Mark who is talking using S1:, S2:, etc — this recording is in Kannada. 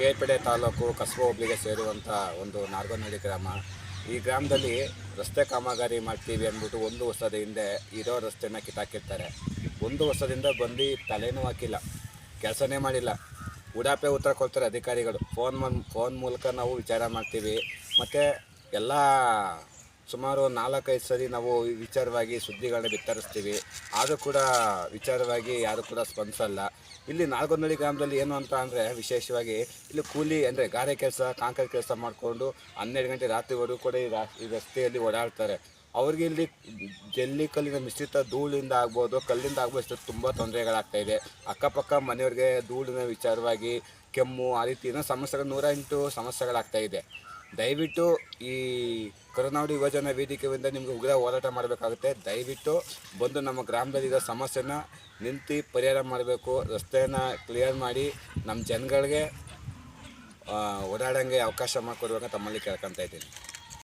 S1: ಕೇರ್ಪೇಟೆ ತಾಲೂಕು ಕಸಬಾ ಹೋಬಳಿಗೆ ಸೇರುವಂಥ ಒಂದು ನಾರ್ಗನಹಳ್ಳಿ ಗ್ರಾಮ. ಈ ಗ್ರಾಮದಲ್ಲಿ ರಸ್ತೆ ಕಾಮಗಾರಿ ಮಾಡ್ತೀವಿ ಅಂದ್ಬಿಟ್ಟು ಒಂದು ವರ್ಷದ ಹಿಂದೆ ಇರೋ ರಸ್ತೆನ ಕಿತ್ತಾಕಿರ್ತಾರೆ. ಒಂದು ವರ್ಷದಿಂದ ಬಂದು ತಲೆನೂ ಹಾಕಿಲ್ಲ, ಕೆಲಸನೇ ಮಾಡಿಲ್ಲ. ಉಡಾಪೆ ಉತ್ತರ ಕೊಡ್ತಾರೆ ಅಧಿಕಾರಿಗಳು. ಫೋನ್ ಫೋನ್ ಮೂಲಕ ನಾವು ವಿಚಾರ ಮಾಡ್ತೀವಿ. ಮತ್ತು ಎಲ್ಲ ಸುಮಾರು ನಾಲ್ಕೈದು ಸರಿ ನಾವು ವಿಚಾರವಾಗಿ ಸುದ್ದಿಗಳನ್ನ ಬಿತ್ತರಿಸ್ತೀವಿ. ಆದರೂ ಕೂಡ ವಿಚಾರವಾಗಿ ಯಾರು ಕೂಡ ಸ್ಪಂದಿಸಲ್ಲ. ಇಲ್ಲಿ ನಾಲ್ಗೊಂದಳ್ಳಿ ಗ್ರಾಮದಲ್ಲಿ ಏನು ಅಂತ ಅಂದರೆ ವಿಶೇಷವಾಗಿ ಇಲ್ಲಿ ಕೂಲಿ ಅಂದರೆ ಗಾರೆ ಕೆಲಸ, ಕಾಂಕ್ರೀಟ್ ಕೆಲಸ ಮಾಡಿಕೊಂಡು ಹನ್ನೆರಡು ಗಂಟೆ ರಾತ್ರಿವರೆಗೂ ಕೂಡ ಈ ರಸ್ತೆಯಲ್ಲಿ ಓಡಾಡ್ತಾರೆ. ಅವ್ರಿಗೆ ಇಲ್ಲಿ ಜಲ್ಲಿ ಕಲ್ಲಿನ ಮಿಶ್ರಿತ ಧೂಳಿಂದ ಆಗ್ಬೋದು, ಕಲ್ಲಿಂದ ಆಗ್ಬೋದು ತುಂಬ ತೊಂದರೆಗಳಾಗ್ತಾ ಇದೆ. ಅಕ್ಕಪಕ್ಕ ಮನೆಯವ್ರಿಗೆ ಧೂಳಿನ ವಿಚಾರವಾಗಿ ಕೆಮ್ಮು ಆ ರೀತಿ ಏನೋ ಸಮಸ್ಯೆಗಳು ನೂರ ಎಂಟು ಸಮಸ್ಯೆಗಳಾಗ್ತಾ ಇದೆ. ದಯವಿಟ್ಟು ಈ ಕರುನಾಡು ಯುವಜನ ವೇದಿಕೆಯಿಂದ ನಿಮಗೆ ಉಗ್ರ ಹೋರಾಟ ಮಾಡಬೇಕಾಗುತ್ತೆ. ದಯವಿಟ್ಟು ಬಂದು ನಮ್ಮ ಗ್ರಾಮದಲ್ಲಿರೋ ಸಮಸ್ಯೆನ ನಿಂತು ಪರಿಹಾರ ಮಾಡಬೇಕು. ರಸ್ತೆನ ಕ್ಲಿಯರ್ ಮಾಡಿ ನಮ್ಮ ಜನಗಳಿಗೆ ಓಡಾಡೋಂಗೆ ಅವಕಾಶ ಮಾಡಿಕೊಡ್ಬೇಕಂತ ತಮ್ಮಲ್ಲಿ ಕೇಳ್ಕೊತಾ ಇದ್ದೀನಿ.